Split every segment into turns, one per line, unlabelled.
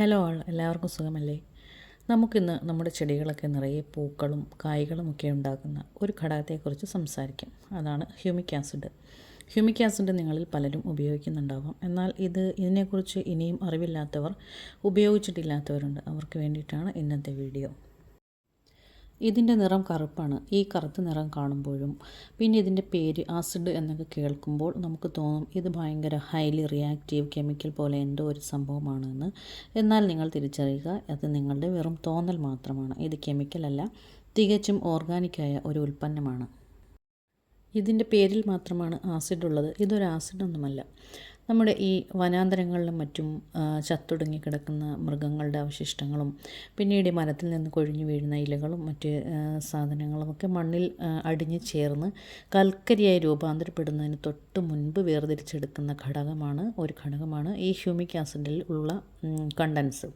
Hello ആൾ എല്ലാവർക്കും സുഖമല്ലേ? നമുക്കിന്ന് നമ്മുടെ ചെടികളൊക്കെ നിറയെ പൂക്കളും കായ്കളും ഒക്കെ ഉണ്ടാക്കുന്ന ഒരു ഘടകത്തെക്കുറിച്ച് സംസാരിക്കാം. അതാണ് ഹ്യൂമിക് ആസിഡ്. ഹ്യൂമിക് ആസിഡ് നിങ്ങളിൽ പലരും ഉപയോഗിക്കുന്നുണ്ടാവാം. എന്നാൽ ഇത് ഇതിനെക്കുറിച്ച് ഇനിയും അറിവില്ലാത്തവർ ഉപയോഗിച്ചിട്ടില്ലാത്തവരുണ്ട്. അവർക്ക് വേണ്ടിയിട്ടാണ് ഇന്നത്തെ വീഡിയോ. ഇതിന്റെ നിറം കറുപ്പാണ്. ഈ കറുത്ത നിറം കാണുമ്പോഴും പിന്നെ ഇതിന്റെ പേര് ആസിഡ് എന്നൊക്കെ കേൾക്കുമ്പോൾ നമുക്ക് തോന്നും ഇത് ഭയങ്കര ഹൈലി റിയാക്റ്റീവ് കെമിക്കൽ പോലെ എന്തോ ഒരു സംഭവമാണെന്ന്. എന്നാൽ നിങ്ങൾ തിരിച്ചറിയുക അത് നിങ്ങളുടെ വെറും തോന്നൽ മാത്രമാണ്. ഇത് കെമിക്കലല്ല തികച്ചും ഓർഗാനിക്കായ ഒരു ഉൽപ്പന്നമാണ്. ഇതിന്റെ പേരിൽ മാത്രമാണ് ആസിഡ് ഉള്ളത്. ഇതൊരു ആസിഡൊന്നുമല്ല. നമ്മുടെ ഈ വനാന്തരങ്ങളിലും മറ്റും ചത്തൊടുങ്ങി കിടക്കുന്ന മൃഗങ്ങളുടെ അവശിഷ്ടങ്ങളും പിന്നീട് മരത്തിൽ നിന്ന് കൊഴിഞ്ഞു വീഴുന്ന ഇലകളും മറ്റ് സാധനങ്ങളുമൊക്കെ മണ്ണിൽ അടിഞ്ഞു ചേർന്ന് കൽക്കരിയായി രൂപാന്തരപ്പെടുന്നതിന് തൊട്ട് മുൻപ് വേർതിരിച്ചെടുക്കുന്ന ഘടകമാണ് ഒരു ഘടകമാണ് ഈ ഹ്യൂമിക് ആസിഡിൽ ഉള്ള കണ്ടൻസ്.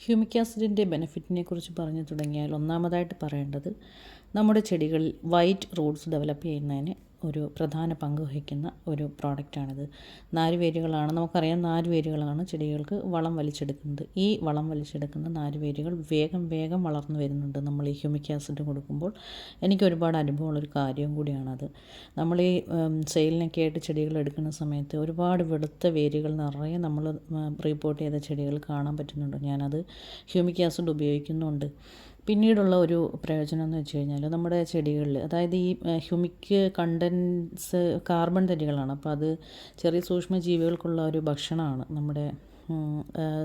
ഹ്യൂമിക് ആസിഡിന്റെ ബെനിഫിറ്റിനെ കുറിച്ച് പറഞ്ഞു തുടങ്ങിയാൽ ഒന്നാമതായിട്ട് പറയേണ്ടത് നമ്മുടെ ചെടികളിൽ വൈറ്റ് റൂട്ട്സ് ഡെവലപ്പ് ചെയ്യുന്നതിന് ഒരു പ്രധാന പങ്ക് വഹിക്കുന്ന ഒരു പ്രോഡക്റ്റാണിത്. നാരുവേരുകളാണ് നമുക്കറിയാം നാരുവേരുകളാണ് ചെടികൾക്ക് വളം വലിച്ചെടുക്കുന്നത്. ഈ വളം വലിച്ചെടുക്കുന്ന നാരുവേരുകൾ വേഗം വേഗം വളർന്നു വരുന്നുണ്ട്. നമ്മൾ ഈ ഹ്യൂമിക് ആസിഡ് കൊടുക്കുമ്പോൾ എനിക്ക് ഒരുപാട് അനുഭവമുള്ളൊരു കാര്യം കൂടിയാണത്. നമ്മൾ ഈ സെയിലിനൊക്കെ ആയിട്ട് ചെടികൾ എടുക്കുന്ന സമയത്ത് ഒരുപാട് വെളുത്ത വേരുകൾ നിറയെ നമ്മൾ റിപ്പോർട്ട് ചെയ്ത ചെടികൾ കാണാൻ പറ്റുന്നുണ്ട്. ഞാനത് ഹ്യൂമിക് ആസിഡ് ഉപയോഗിക്കുന്നുണ്ട്. പിന്നീടുള്ള ഒരു പ്രയോജനം എന്ന് വെച്ച് കഴിഞ്ഞാൽ നമ്മുടെ ചെടികളിൽ അതായത് ഈ ഹ്യൂമിക് കണ്ടൻസ് കാർബൺ തരികളാണ് അപ്പോൾ അത് ചെറിയ സൂക്ഷ്മജീവികൾക്കുള്ള ഒരു ഭക്ഷണമാണ് നമ്മുടെ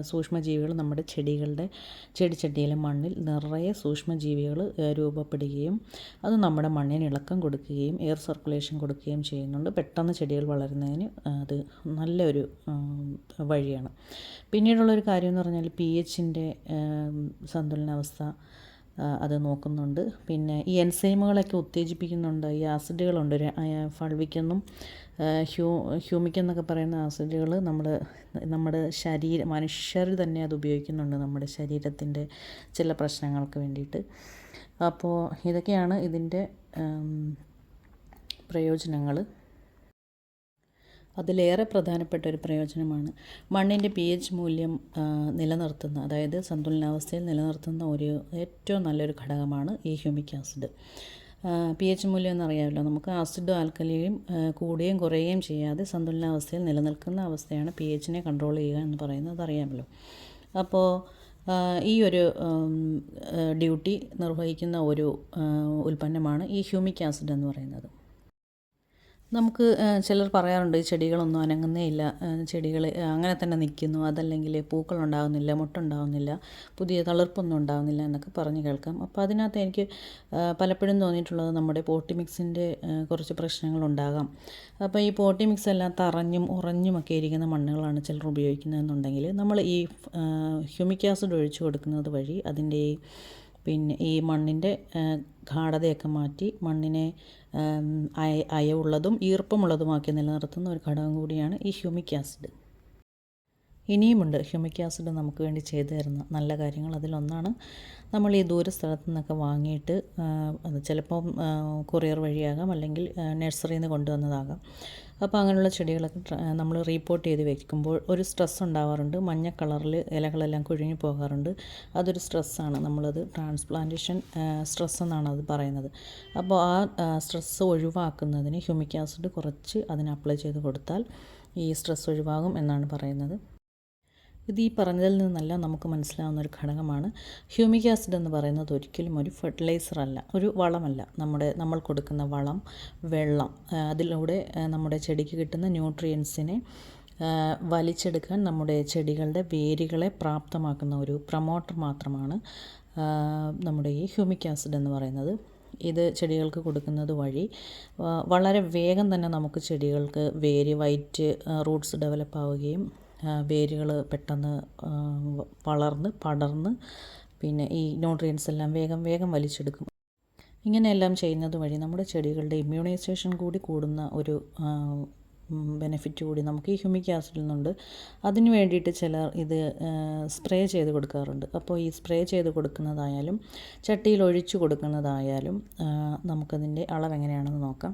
സൂക്ഷ്മജീവികൾ നമ്മുടെ ചെടികളുടെ ചെടിച്ചട്ടിയിലെ മണ്ണിൽ നിറയെ സൂക്ഷ്മജീവികൾ രൂപപ്പെടുകയും അത് നമ്മുടെ മണ്ണിന് ഇളക്കം കൊടുക്കുകയും എയർ സർക്കുലേഷൻ കൊടുക്കുകയും ചെയ്യുന്നുണ്ട്. പെട്ടെന്ന് ചെടികൾ വളരുന്നതിന് അത് നല്ലൊരു വഴിയാണ്. പിന്നീടുള്ളൊരു കാര്യം എന്ന് പറഞ്ഞാൽ പി എച്ചിന്റെ സന്തുലനാവസ്ഥ അത് നോക്കുന്നുണ്ട്. പിന്നെ ഈ എൻസൈമുകളൊക്കെ ഉത്തേജിപ്പിക്കുന്നുണ്ട്. ഈ ആസിഡുകളുണ്ട്. ഫൾവിക്കെന്നും ഹ്യൂ ഹ്യൂമിക്കെന്നൊക്കെ പറയുന്ന ആസിഡുകൾ നമ്മൾ നമ്മുടെ ശരീരം മനുഷ്യർ തന്നെ അത് ഉപയോഗിക്കുന്നുണ്ട് നമ്മുടെ ശരീരത്തിന്റെ ചില പ്രശ്നങ്ങൾക്ക് വേണ്ടിയിട്ട്. അപ്പോൾ ഇതൊക്കെയാണ് ഇതിന്റെ പ്രയോജനങ്ങൾ അതിലേറെ പ്രധാനപ്പെട്ട ഒരു പ്രയോജനമാണ്. മണ്ണിന്റെ പി എച്ച് മൂല്യം നിലനിർത്തുന്ന അതായത് സന്തുലനാവസ്ഥയിൽ നിലനിർത്തുന്ന ഒരു ഏറ്റവും നല്ലൊരു ഘടകമാണ് ഈ ഹ്യൂമിക് ആസിഡ് പി എച്ച് മൂല്യം എന്നറിയാമല്ലോ നമുക്ക് ആസിഡും ആൽക്കലിയും കൂടുകയും കുറയുകയും ചെയ്യാതെ സന്തുലനാവസ്ഥയിൽ നിലനിൽക്കുന്ന അവസ്ഥയാണ് പി എച്ചിനെ കൺട്രോൾ ചെയ്യുക എന്ന് പറയുന്നത് അറിയാമല്ലോ. അപ്പോൾ ഈ ഒരു ഡ്യൂട്ടി നിർവഹിക്കുന്ന ഒരു ഉൽപ്പന്നമാണ് ഈ ഹ്യൂമിക് ആസിഡ് എന്ന് പറയുന്നത്. നമുക്ക് ചിലർ പറയാറുണ്ട് ചെടികളൊന്നും അനങ്ങുന്നേ ഇല്ല. ചെടികൾ അങ്ങനെ തന്നെ നിൽക്കുന്നു. അതല്ലെങ്കിൽ പൂക്കളുണ്ടാകുന്നില്ല മുട്ടുണ്ടാകുന്നില്ല പുതിയ തളിർപ്പൊന്നും ഉണ്ടാകുന്നില്ല എന്നൊക്കെ പറഞ്ഞ് കേൾക്കാം. അപ്പോൾ അതിനകത്ത് എനിക്ക് പലപ്പോഴും തോന്നിയിട്ടുള്ളത് നമ്മുടെ പോട്ടി മിക്സിന്റെ കുറച്ച് പ്രശ്നങ്ങളുണ്ടാകാം അപ്പോൾ ഈ പോട്ടി മിക്സ് എല്ലാം തറഞ്ഞും ഉറഞ്ഞുമൊക്കെ ഇരിക്കുന്ന മണ്ണുകളാണ് ചിലർ ഉപയോഗിക്കുന്നതെന്നുണ്ടെങ്കിൽ നമ്മൾ ഈ ഹ്യൂമിക് ആസിഡ് ഒഴിച്ചു കൊടുക്കുന്നത് വഴി അതിന്റെ ഈ പിന്നെ ഈ മണ്ണിന്റെ ഗാഠതയൊക്കെ മാറ്റി മണ്ണിനെ അയവുള്ളതും ഈർപ്പമുള്ളതുമാക്കി നിലനിർത്തുന്ന ഒരു ഘടകം കൂടിയാണ് ഈ ഹ്യൂമിക് ആസിഡ്. ഇനിയുമുണ്ട് ഹ്യൂമിക് ആസിഡ് നമുക്ക് വേണ്ടി ചെയ്തു തരുന്ന നല്ല കാര്യങ്ങൾ. അതിലൊന്നാണ് നമ്മൾ ഈ ദൂര സ്ഥലത്തു നിന്നൊക്കെ വാങ്ങിയിട്ട് ചിലപ്പം കൊറിയർ വഴിയാകാം അല്ലെങ്കിൽ നഴ്സറിയിൽ നിന്ന് കൊണ്ടുവന്നതാകാം. അപ്പോൾ അങ്ങനെയുള്ള ചെടികളൊക്കെ നമ്മൾ റീപ്പോർട്ട് ചെയ്ത് വെക്കുമ്പോൾ ഒരു സ്ട്രെസ് ഉണ്ടാവാറുണ്ട്. മഞ്ഞ കളറിൽ ഇലകളെല്ലാം കുഴിഞ്ഞു പോകാറുണ്ട്. അതൊരു സ്ട്രെസ്സാണ് നമ്മളത് ട്രാൻസ്പ്ലാന്റേഷൻ സ്ട്രെസ് എന്നാണ് അത് പറയുന്നത്. അപ്പോൾ ആ സ്ട്രെസ്സ് ഒഴിവാക്കുന്നതിന് ഹ്യൂമിക് ആസിഡ് കുറച്ച് അതിന് അപ്ലൈ ചെയ്ത് കൊടുത്താൽ ഈ സ്ട്രെസ് ഒഴിവാകും എന്നാണ് പറയുന്നത്. ഇത് ഈ പറഞ്ഞതിൽ നിന്നെല്ലാം നമുക്ക് മനസ്സിലാവുന്ന ഒരു ഘടകമാണ്. ഹ്യൂമിക് ആസിഡ് എന്ന് പറയുന്നത് ഒരിക്കലും ഒരു ഫെർട്ടിലൈസർ അല്ല ഒരു വളമല്ല. നമ്മുടെ നമ്മൾ കൊടുക്കുന്ന വളം വെള്ളം അതിലൂടെ നമ്മുടെ ചെടിക്ക് കിട്ടുന്ന ന്യൂട്രിയൻസിനെ വലിച്ചെടുക്കാൻ നമ്മുടെ ചെടികളുടെ വേരുകളെ പ്രാപ്തമാക്കുന്ന ഒരു പ്രൊമോട്ടർ മാത്രമാണ് നമ്മുടെ ഈ ഹ്യൂമിക് ആസിഡ് എന്ന് പറയുന്നത്. ഇത് ചെടികൾക്ക് കൊടുക്കുന്നത് വഴി വളരെ വേഗം തന്നെ നമുക്ക് ചെടികൾക്ക് വേര് വൈറ്റ് റൂട്ട്സ് ഡെവലപ്പ് ആവുകയും വേരുകൾ പെട്ടെന്ന് വളർന്ന് പടർന്ന് പിന്നെ ഈ ന്യൂട്രിയൻസ് എല്ലാം വേഗം വേഗം വലിച്ചെടുക്കും. ഇങ്ങനെയെല്ലാം ചെയ്യുന്നത് വഴി നമ്മുടെ ചെടികളുടെ ഇമ്മ്യൂണൈസേഷൻ കൂടി കൂടുന്ന ഒരു ബെനിഫിറ്റ് കൂടി നമുക്ക് ഈ ഹ്യൂമിക് ആസിഡിൽ നിന്നുണ്ട്. അതിന് വേണ്ടിയിട്ട് ചിലർ ഇത് സ്പ്രേ ചെയ്ത് കൊടുക്കാറുണ്ട്. അപ്പോൾ ഈ സ്പ്രേ ചെയ്ത് കൊടുക്കുന്നതായാലും ചട്ടിയിൽ ഒഴിച്ചു കൊടുക്കുന്നതായാലും നമുക്കതിന്റെ അളവ് എങ്ങനെയാണെന്ന് നോക്കാം.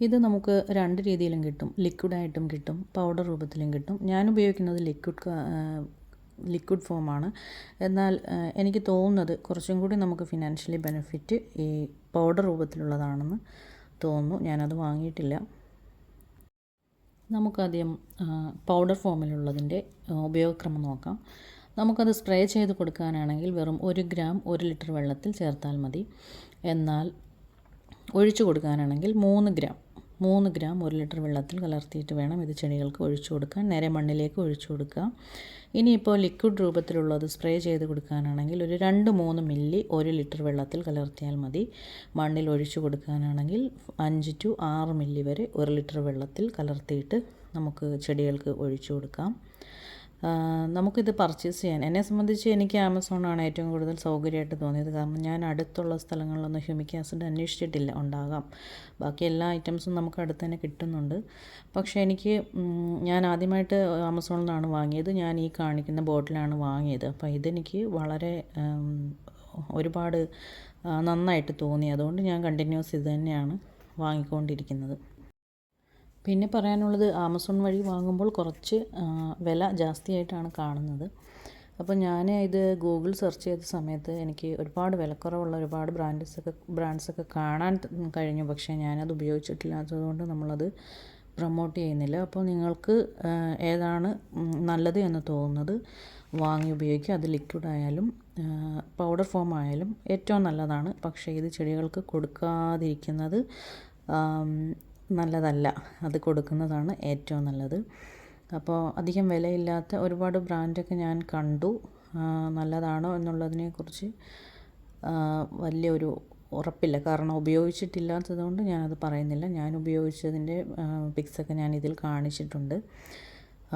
ഇത് നമുക്ക് രണ്ട് രീതിയിലും കിട്ടും. ലിക്വിഡായിട്ടും കിട്ടും. പൗഡർ രൂപത്തിലും കിട്ടും. ഞാൻ ഉപയോഗിക്കുന്നത് ലിക്വിഡ് ലിക്വിഡ് ഫോമാണ് എന്നാൽ എനിക്ക് തോന്നുന്നത് കുറച്ചും കൂടി നമുക്ക് ഫിനാൻഷ്യലി ബെനിഫിറ്റ് ഈ പൗഡർ രൂപത്തിലുള്ളതാണെന്ന് തോന്നുന്നു. ഞാനത് വാങ്ങിയിട്ടില്ല. നമുക്കാദ്യം പൗഡർ ഫോമിലുള്ളതിന്റെ ഉപയോഗക്രമം നോക്കാം. നമുക്കത് സ്പ്രേ ചെയ്ത് കൊടുക്കാനാണെങ്കിൽ വെറും ഒരു ഗ്രാം ഒരു ലിറ്റർ വെള്ളത്തിൽ ചേർത്താൽ മതി. എന്നാൽ ഒഴിച്ചു കൊടുക്കാനാണെങ്കിൽ മൂന്ന് ഗ്രാം മൂന്ന് ഗ്രാം ഒരു ലിറ്റർ വെള്ളത്തിൽ കലർത്തിയിട്ട് വേണം ഇത് ചെടികൾക്ക് ഒഴിച്ചു കൊടുക്കാൻ. നേരെ മണ്ണിലേക്ക് ഒഴിച്ചു കൊടുക്കുക ഇനിയിപ്പോൾ ലിക്വിഡ് രൂപത്തിലുള്ളത് സ്പ്രേ ചെയ്ത് കൊടുക്കാനാണെങ്കിൽ ഒരു രണ്ട് മൂന്ന് മില്ലി ഒരു ലിറ്റർ വെള്ളത്തിൽ കലർത്തിയാൽ മതി. മണ്ണിൽ ഒഴിച്ചു കൊടുക്കാനാണെങ്കിൽ അഞ്ച് ടു ആറ് മില്ലി വരെ ഒരു ലിറ്റർ വെള്ളത്തിൽ കലർത്തിയിട്ട് നമുക്ക് ചെടികൾക്ക് ഒഴിച്ചു കൊടുക്കാം. നമുക്കിത് പർച്ചേസ് ചെയ്യാൻ. എന്നെ സംബന്ധിച്ച് എനിക്ക് ആമസോണാണ് ഏറ്റവും കൂടുതൽ സൗകര്യമായിട്ട് തോന്നിയത്. കാരണം ഞാൻ അടുത്തുള്ള സ്ഥലങ്ങളിലൊന്നും ഹ്യൂമിക് ആസിഡ് അന്വേഷിച്ചിട്ടില്ല. ഉണ്ടാകാം. ബാക്കി എല്ലാ ഐറ്റംസും നമുക്ക് അടുത്ത് തന്നെ കിട്ടുന്നുണ്ട്. പക്ഷേ എനിക്ക് ഞാൻ ആദ്യമായിട്ട് ആമസോണിൽ നിന്നാണ് വാങ്ങിയത്. ഞാൻ ഈ കാണിക്കുന്ന ബോട്ടിലാണ് വാങ്ങിയത്. അപ്പോൾ ഇതെനിക്ക് വളരെ ഒരുപാട് നന്നായിട്ട് തോന്നി. അതുകൊണ്ട് ഞാൻ കണ്ടിന്യൂസ് ഇത് തന്നെയാണ് വാങ്ങിക്കൊണ്ടിരിക്കുന്നത്. പിന്നെ പറയാനുള്ളത് ആമസോൺ വഴി വാങ്ങുമ്പോൾ കുറച്ച് വില ജാസ്തിയായിട്ടാണ് കാണുന്നത്. അപ്പോൾ ഞാൻ ഇത് ഗൂഗിൾ സെർച്ച് ചെയ്ത സമയത്ത് എനിക്ക് ഒരുപാട് വിലക്കുറവുള്ള ഒരുപാട് ബ്രാൻഡ്സൊക്കെ ബ്രാൻഡ്സൊക്കെ കാണാൻ കഴിഞ്ഞു. പക്ഷേ ഞാനത് ഉപയോഗിച്ചിട്ടില്ലാത്തതുകൊണ്ട് നമ്മളത് പ്രൊമോട്ട് ചെയ്യുന്നില്ല. അപ്പോൾ നിങ്ങൾക്ക് ഏതാണ് നല്ലത് എന്ന് തോന്നുന്നത് വാങ്ങി ഉപയോഗിക്കുക. അത് ലിക്വിഡ് ആയാലും പൗഡർ ഫോം ആയാലും ഏറ്റവും നല്ലതാണ്. പക്ഷേ ഇത് ചെടികൾക്ക് കൊടുക്കാതിരിക്കുന്നത് നല്ലതല്ല. അത് കൊടുക്കുന്നതാണ് ഏറ്റവും നല്ലത്. അപ്പോൾ അധികം വിലയില്ലാത്ത ഒരുപാട് ബ്രാൻഡൊക്കെ ഞാൻ കണ്ടു. നല്ലതാണോ എന്നുള്ളതിനെക്കുറിച്ച് വലിയൊരു ഉറപ്പില്ല. കാരണം ഉപയോഗിച്ചിട്ടില്ലാത്തതുകൊണ്ട് ഞാനത് പറയുന്നില്ല. ഞാൻ ഉപയോഗിച്ചതിന്റെ പിക്സൊക്കെ ഞാൻ ഇതിൽ കാണിച്ചിട്ടുണ്ട്.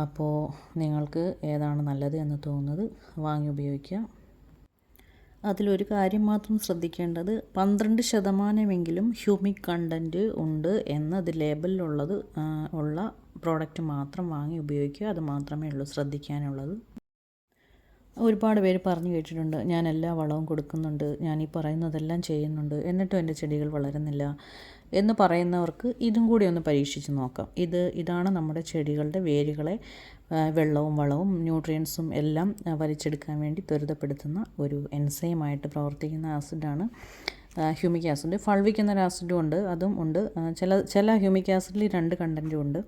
അപ്പോൾ നിങ്ങൾക്ക് ഏതാണ് നല്ലത് എന്ന് തോന്നുന്നത് വാങ്ങി ഉപയോഗിക്കുക. അതിലൊരു കാര്യം മാത്രം ശ്രദ്ധിക്കേണ്ടത് പന്ത്രണ്ട് ശതമാനമെങ്കിലും ഹ്യൂമിക് കണ്ടന്റ് ഉണ്ട് എന്നത് ലേബലിലുള്ളത് ഉള്ള പ്രോഡക്റ്റ് മാത്രം വാങ്ങി ഉപയോഗിക്കുക. അത് മാത്രമേ ഉള്ളൂ ശ്രദ്ധിക്കാനുള്ളത്. ഒരുപാട് പേര് പറഞ്ഞു കേട്ടിട്ടുണ്ട് ഞാൻ എല്ലാ വളവും കൊടുക്കുന്നുണ്ട് ഞാൻ ഈ പറയുന്നതെല്ലാം ചെയ്യുന്നുണ്ട് എന്നിട്ടും എന്റെ ചെടികൾ വളരുന്നില്ല എന്ന് പറയുന്നവർക്ക് ഇതും കൂടി ഒന്ന് പരീക്ഷിച്ച് നോക്കാം. ഇത് ഇതാണ് നമ്മുടെ ചെടികളുടെ വേരുകളെ വെള്ളവും വളവും ന്യൂട്രിയൻസും എല്ലാം വലിച്ചെടുക്കാൻ വേണ്ടി ത്വരിതപ്പെടുത്തുന്ന ഒരു എൻസൈമായിട്ട് പ്രവർത്തിക്കുന്ന ആസിഡാണ് ഹ്യൂമിക് ആസിഡ് ഫൾവിക് എന്നൊരു ആസിഡും ഉണ്ട് അതും ഉണ്ട്. ചില ചില ഹ്യൂമിക് ആസിഡിൽ രണ്ട് കണ്ടന്റും ഉണ്ട്.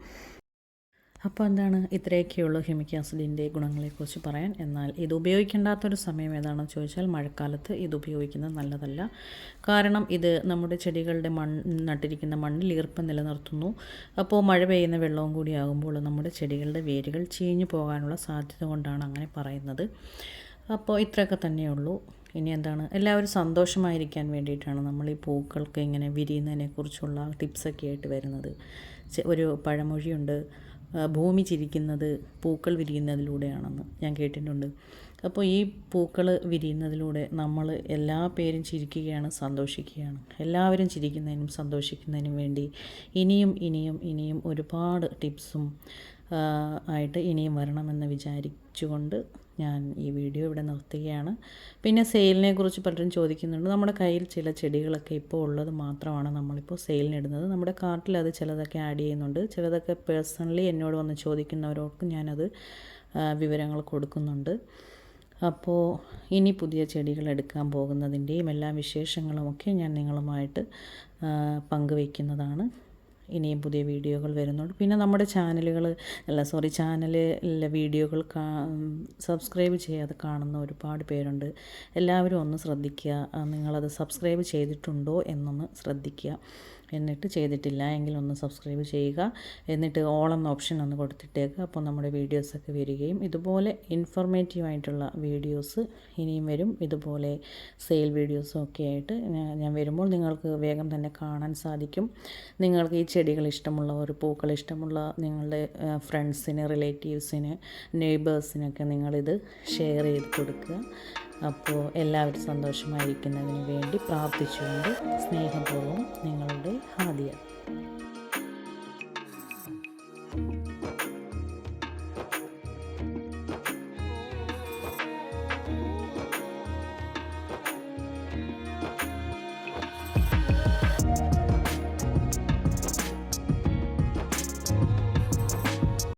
അപ്പോൾ എന്താണ് ഇത്രയൊക്കെയുള്ളൂ ഹ്യൂമിക് ആസിഡിന്റെ ഗുണങ്ങളെക്കുറിച്ച് പറയാൻ. എന്നാൽ ഇത് ഉപയോഗിക്കേണ്ടാത്തൊരു സമയം ഏതാണെന്ന് ചോദിച്ചാൽ മഴക്കാലത്ത് ഇത് ഉപയോഗിക്കുന്നത് നല്ലതല്ല. കാരണം ഇത് നമ്മുടെ ചെടികളുടെ മണ്ണ് നട്ടിരിക്കുന്ന മണ്ണിൽ ഈർപ്പം നിലനിർത്തുന്നു. അപ്പോൾ മഴ പെയ്യുന്ന വെള്ളവും കൂടി ആകുമ്പോൾ നമ്മുടെ ചെടികളുടെ വേരുകൾ ചീഞ്ഞു പോകാനുള്ള സാധ്യത കൊണ്ടാണ് അങ്ങനെ പറയുന്നത്. അപ്പോൾ ഇത്രയൊക്കെ തന്നെയുള്ളൂ. ഇനി എന്താണ്? എല്ലാവരും സന്തോഷമായിരിക്കാൻ വേണ്ടിയിട്ടാണ് നമ്മൾ ഈ പൂക്കൾക്ക് ഇങ്ങനെ വിരിയുന്നതിനെക്കുറിച്ചുള്ള ടിപ്സൊക്കെ ആയിട്ട് വരുന്നത്. ഒരു പഴമൊഴിയുണ്ട്. ഭൂമി ചിരിക്കുന്നത് പൂക്കൾ വിരിയുന്നതിലൂടെയാണെന്ന് ഞാൻ കേട്ടിട്ടുണ്ട്. അപ്പോൾ ഈ പൂക്കൾ വിരിയുന്നതിലൂടെ നമ്മൾ എല്ലാ പേരും ചിരിക്കുകയാണ് സന്തോഷിക്കുകയാണ്. എല്ലാവരും ചിരിക്കുന്നതിനും സന്തോഷിക്കുന്നതിനും വേണ്ടി ഇനിയും ഇനിയും ഇനിയും ഒരുപാട് ടിപ്സും ആയിട്ട് ഇനിയും വരണമെന്ന് വിചാരിച്ചുകൊണ്ട് ഞാൻ ഈ വീഡിയോ ഇവിടെ നിർത്തുകയാണ്. പിന്നെ സെയിലിനെ കുറിച്ച് പലരും ചോദിക്കുന്നുണ്ട്. നമ്മുടെ കയ്യിൽ ചില ചെടികളൊക്കെ ഇപ്പോൾ ഉള്ളത് മാത്രമാണ് നമ്മളിപ്പോൾ സെയിലിനിടുന്നത്. നമ്മുടെ കാർട്ടിൽ അത് ചിലതൊക്കെ ആഡ് ചെയ്യുന്നുണ്ട്. ചിലതൊക്കെ പേഴ്സണലി എന്നോട് വന്ന് ചോദിക്കുന്നവരോർക്ക് ഞാനത് വിവരങ്ങൾ കൊടുക്കുന്നുണ്ട്. അപ്പോൾ ഇനി പുതിയ ചെടികൾ എടുക്കാൻ പോകുന്നതിന്റെയും എല്ലാ വിശേഷങ്ങളുമൊക്കെ ഞാൻ നിങ്ങളുമായിട്ട് പങ്കുവയ്ക്കുന്നതാണ്. ഇനിയും പുതിയ വീഡിയോകൾ വരുന്നുണ്ട്. പിന്നെ നമ്മുടെ ചാനലുകൾ അല്ല സോറി ചാനലിലെ വീഡിയോകൾ സബ്സ്ക്രൈബ് ചെയ്യാതെ കാണുന്ന ഒരുപാട് പേരുണ്ട്. എല്ലാവരും ഒന്ന് ശ്രദ്ധിക്കുക. നിങ്ങളത് സബ്സ്ക്രൈബ് ചെയ്തിട്ടുണ്ടോ എന്നൊന്ന് ശ്രദ്ധിക്കുക. എന്നിട്ട് ചെയ്തിട്ടില്ല. എങ്കിൽ ഒന്ന് സബ്സ്ക്രൈബ് ചെയ്യുക. എന്നിട്ട് ഓൾ എന്ന ഓപ്ഷൻ ഒന്ന് കൊടുത്തിട്ടേക്കുക അപ്പോൾ നമ്മുടെ വീഡിയോസൊക്കെ വരികയും ഇതുപോലെ ഇൻഫോർമേറ്റീവ് ആയിട്ടുള്ള വീഡിയോസ് ഇനിയും വരും. ഇതുപോലെ സെയിൽ വീഡിയോസും ഒക്കെ ആയിട്ട് ഞാൻ വരുമ്പോൾ നിങ്ങൾക്ക് വേഗം തന്നെ കാണാൻ സാധിക്കും. നിങ്ങൾക്ക് ഈ ചെടികൾ ഇഷ്ടമുള്ളവർ പൂക്കൾ ഇഷ്ടമുള്ള നിങ്ങളുടെ ഫ്രണ്ട്സിന് റിലേറ്റീവ്സിന് നെയ്ബേഴ്സിനൊക്കെ നിങ്ങളിത് ഷെയർ ചെയ്ത് കൊടുക്കുക. അപ്പോൾ എല്ലാവരും സന്തോഷമായിരിക്കുന്നതിന് വേണ്ടി പ്രാർത്ഥിച്ചുകൊണ്ട് സ്നേഹപൂർവം നിങ്ങളുടെ ഹാദിയ.